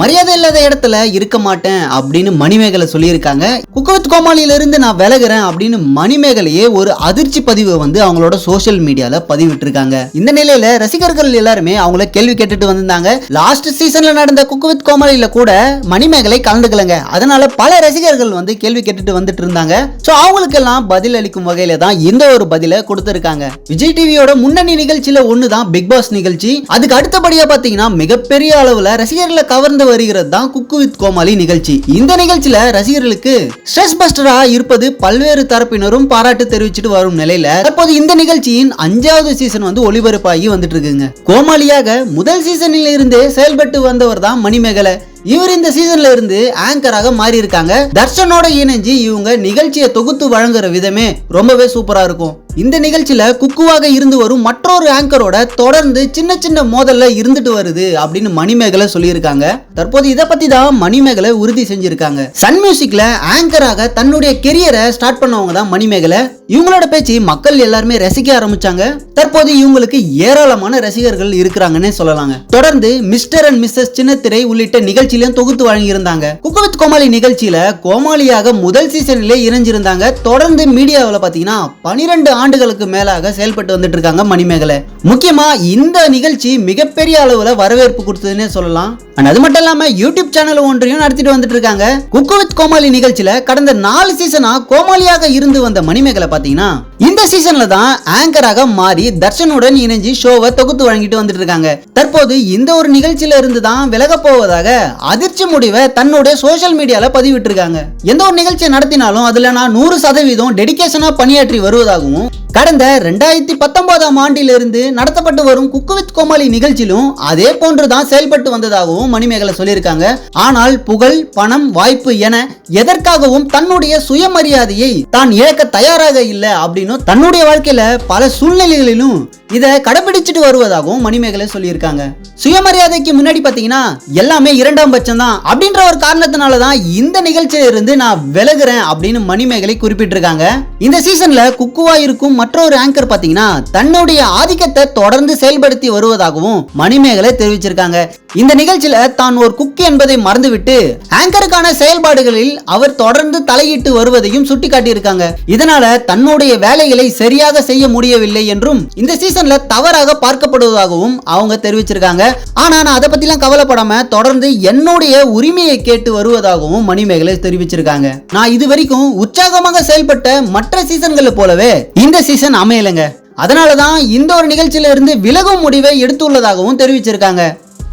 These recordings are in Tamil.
மரியாதை இல்லாத இடத்துல இருக்க மாட்டேன் அப்படின்னு மணிமேகலை சொல்லியிருக்காங்க. குக்கவித் கோமாளியிலிருந்து நான் விலகுறேன் அப்படின்னு மணிமேகலையே ஒரு அதிர்ச்சி பதிவை வந்து அவங்களோட சோசியல் மீடியால பதிவிட்டிருக்காங்க. இந்த நிலையில ரசிகர்கள் எல்லாருமே அவங்கள கேள்வி கேட்டுட்டு வந்திருந்தாங்க. லாஸ்ட் சீசன்ல நடந்த குக்கவித் கோமாளியில கூட மணிமேகலை கலந்துக்கலங்க. அதனால பல ரசிகர்கள் வந்து கேள்வி கேட்டுட்டு வந்துட்டு இருந்தாங்க. சோ அவங்களுக்கெல்லாம் பதில் அளிக்கும் வகையில தான் இந்த ஒரு பதிலை கொடுத்திருக்காங்க. விஜய் டிவியோட முன்னணி நிகழ்ச்சியில ஒண்ணுதான் பிக் பாஸ் நிகழ்ச்சி. அதுக்கு அடுத்தபடியா பாத்தீங்கன்னா மிகப்பெரிய அளவுல ரசிகர்களை கவர்ந்த வருகிறது தான் குக்கு வித் கோமாளி நிகழ்ச்சி. இந்த நிகழ்ச்சியில ரசிகர்களுக்கு ஸ்ட்ரெஸ் பஸ்டரா இருப்பது பல்வேறு தரப்பினரும் பாராட்டு தெரிவிச்சிட்டு வரும் நிலையில தற்போது இந்த நிகழ்ச்சியின் அஞ்சாவது சீசன் வந்து ஒளிபரப்பாகி வந்துட்டு இருக்குங்க கோமாளியாக முதல் சீசனில் இருந்தே செயல்பட்டு வந்தவர் தான் மணிமேகலை. இவர் இந்த சீசன்ல இருந்து ஆங்கராக மாறி இருக்காங்க தர்ஷனோட இணைஞ்சு இவங்க நிகழ்ச்சியை தொகுத்து வழங்குற விதமே ரொம்பவே சூப்பரா இருக்கும். இந்த நிகழ்ச்சியில குக்குவாக இருந்து வரும் மற்றொரு ஆங்கரோட தொடர்ந்து சின்ன சின்ன மோதல்ல இருந்துட்டு வருது அப்படின்னு மணிமேகலை சொல்லியிருக்காங்க. தற்போது இதை பத்தி தான் மணிமேகலை உறுதி செஞ்சிருக்காங்க. சன் மியூசிக்ல ஆங்கராக தன்னுடைய கெரியரை ஸ்டார்ட் பண்ணவங்க தான் மணிமேகலை. இவங்களோட பேச்சு மக்கள் எல்லாருமே ரசிக்க ஆரம்பிச்சாங்க. தற்போது இவங்களுக்கு ஏராளமான ரசிகர்கள் இருக்கிறாங்கன்னே சொல்லலாங்க. தொடர்ந்து மிஸ்டர் அண்ட் மிஸ்ஸஸ் சின்னத்திரை உள்ளிட்ட நிகழ்ச்சியிலும் தொகுத்து வழங்கியிருந்தாங்க. குக்குவித் கோமாளி நிகழ்ச்சியில கோமாளியாக முதல் சீசனிலே இணைஞ்சிருந்தாங்க. தொடர்ந்து மீடியாவில் பாத்தீங்கன்னா பனிரெண்டு ஆண்டுகளுக்கு மேலாக செயல்பட்டு வந்துட்டு இருக்காங்க மணிமேகலை. முக்கியமா இந்த நிகழ்ச்சி மிகப்பெரிய அளவுல வரவேற்பு கொடுத்ததுன்னே சொல்லலாம். அண்ட் அது மட்டும் இல்லாம யூடியூப் சேனல் ஒன்றையும் நடத்திட்டு வந்துட்டு இருக்காங்க குக்கு வித் கோமாளி நிகழ்ச்சியில கடந்த நாலு சீசனா கோமாளியாக இருந்து வந்த மணிமேகலை பாத்தீங்கன்னா இந்த சீசன்ல தான் ஆங்கராக மாறி தர்ஷனுடன் இணைஞ்சு ஷோவை தொகுத்து வழங்கிட்டு வந்துட்டு இருக்காங்க. தற்போது இந்த ஒரு நிகழ்ச்சியில இருந்து தான் விலக போவதாக அதிர்ச்சி முடிவை தன்னுடைய சோஷியல் மீடியால பதிவிட்டிருக்காங்க எந்த ஒரு நிகழ்ச்சியை நடத்தினாலும் அதுல நான் நூறு சதவீதம் டெடிக்கேஷனா பணியாற்றி வருவதாகவும் கடந்த ரெண்டாயிரத்தி பத்தொன்பதாம் ஆண்டிலிருந்து நடத்தப்பட்டு வரும் குக்கு வித் கோமாளி நிகழ்ச்சியிலும் அதே போன்றுதான் செயல்பட்டு வந்ததாகவும் மணிமேகலை சொல்லியிருக்காங்க. ஆனால் புகழ் பணம் வாய்ப்பு என எதற்காகவும் தன்னுடைய சுயமரியாதையை தான் இழக்க தயாராக இல்லை அப்படின்னு தன்னுடைய வாழ்க்கையில் பல சூழ்நிலைகளிலும் இதை கடைபிடிச்சிட்டு வருவதாகவும் மணிமேகலை சொல்லியிருக்காங்க. சுயமரியாதைக்கு முன்னாடி பார்த்தீங்கன்னா எல்லாமே இரண்டாம் பட்சம் தான் அப்படின்ற ஒரு காரணத்தினால தான் இந்த நிகழ்ச்சியில இருந்து நான் விலகுறேன் அப்படின்னு மணிமேகலை குறிப்பிட்டிருக்காங்க. இந்த சீசன்ல குக்குவா இருக்கும் மற்றொரு ஆங்கர் பார்த்தீங்கன்னா தன்னுடைய ஆதிக்கத்தை தொடர்ந்து செயல்படுத்தி வருவதாகவும் மணிமேகலை தெரிவிச்சிருக்காங்க. இந்த நிகழ்ச்சியில தான் ஒரு குக் என்பதை மறந்துவிட்டு ஆங்கருக்கான செயல்பாடுகளில் அவர் தொடர்ந்து தலையிட்டு வருவதையும் சுட்டிக்காட்டியிருக்காங்க. இதனால தன்னுடைய வேலைகளை சரியாக செய்ய முடியவில்லை என்றும் இந்த சீசன் சீசன்ல தவறாக பார்க்கப்படுவதாகவும் அவங்க தெரிவிச்சிருக்காங்க. ஆனா நான் அதை பத்திலாம் கவலைப்படாம தொடர்ந்து என்னுடைய உரிமையை கேட்டு வருவதாகவும் மணிமேகலை தெரிவிச்சிருக்காங்க. நான் இது வரைக்கும் உற்சாகமாக செயல்பட்ட மற்ற சீசன்களை போலவே இந்த சீசன் அமையலைங்க. அதனால தான் இந்த ஒரு நிகழ்ச்சியில இருந்து விலகும் முடிவை எடுத்துள்ளதாகவும் தெரிவிச்சிருக்காங்க.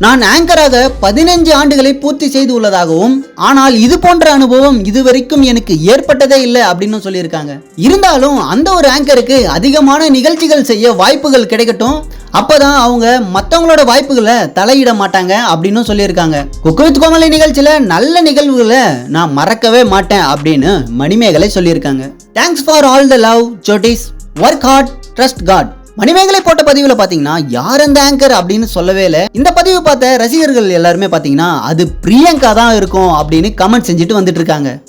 நான் ஆங்கராக பதினஞ்சு ஆண்டுகளை பூர்த்தி செய்து உள்ளதாகவும் ஆனால் இது போன்ற அனுபவம் இதுவரைக்கும் எனக்கு ஏற்பட்டதே இல்லை அப்படின்னு சொல்லியிருக்காங்க. இருந்தாலும் அந்த ஒரு ஆங்கருக்கு அதிகமான நிகழ்ச்சிகள் செய்ய வாய்ப்புகள் கிடைக்கட்டும். அப்பதான் அவங்க மற்றவங்களோட வாய்ப்புகளை தலையிட மாட்டாங்க அப்படின்னு சொல்லியிருக்காங்க. குக்கவித் கோமலை நிகழ்ச்சியில நல்ல நிகழ்வுகளை நான் மறக்கவே மாட்டேன் அப்படின்னு மணிமேகலை சொல்லியிருக்காங்க. Thanks for all the love ஜோட்டிஸ் work hard trust God Manimegalai போட்ட பதிவுல பாத்தீங்கன்னா யார் அந்த ஆங்கர் அப்படின்னு சொல்லவே இல்லை. இந்த பதிவு பார்த்த ரசிகர்கள் எல்லாருமே பாத்தீங்கன்னா அது பிரியங்கா தான் இருக்கும் அப்படின்னு கமெண்ட் செஞ்சுட்டு வந்துட்டு இருக்காங்க.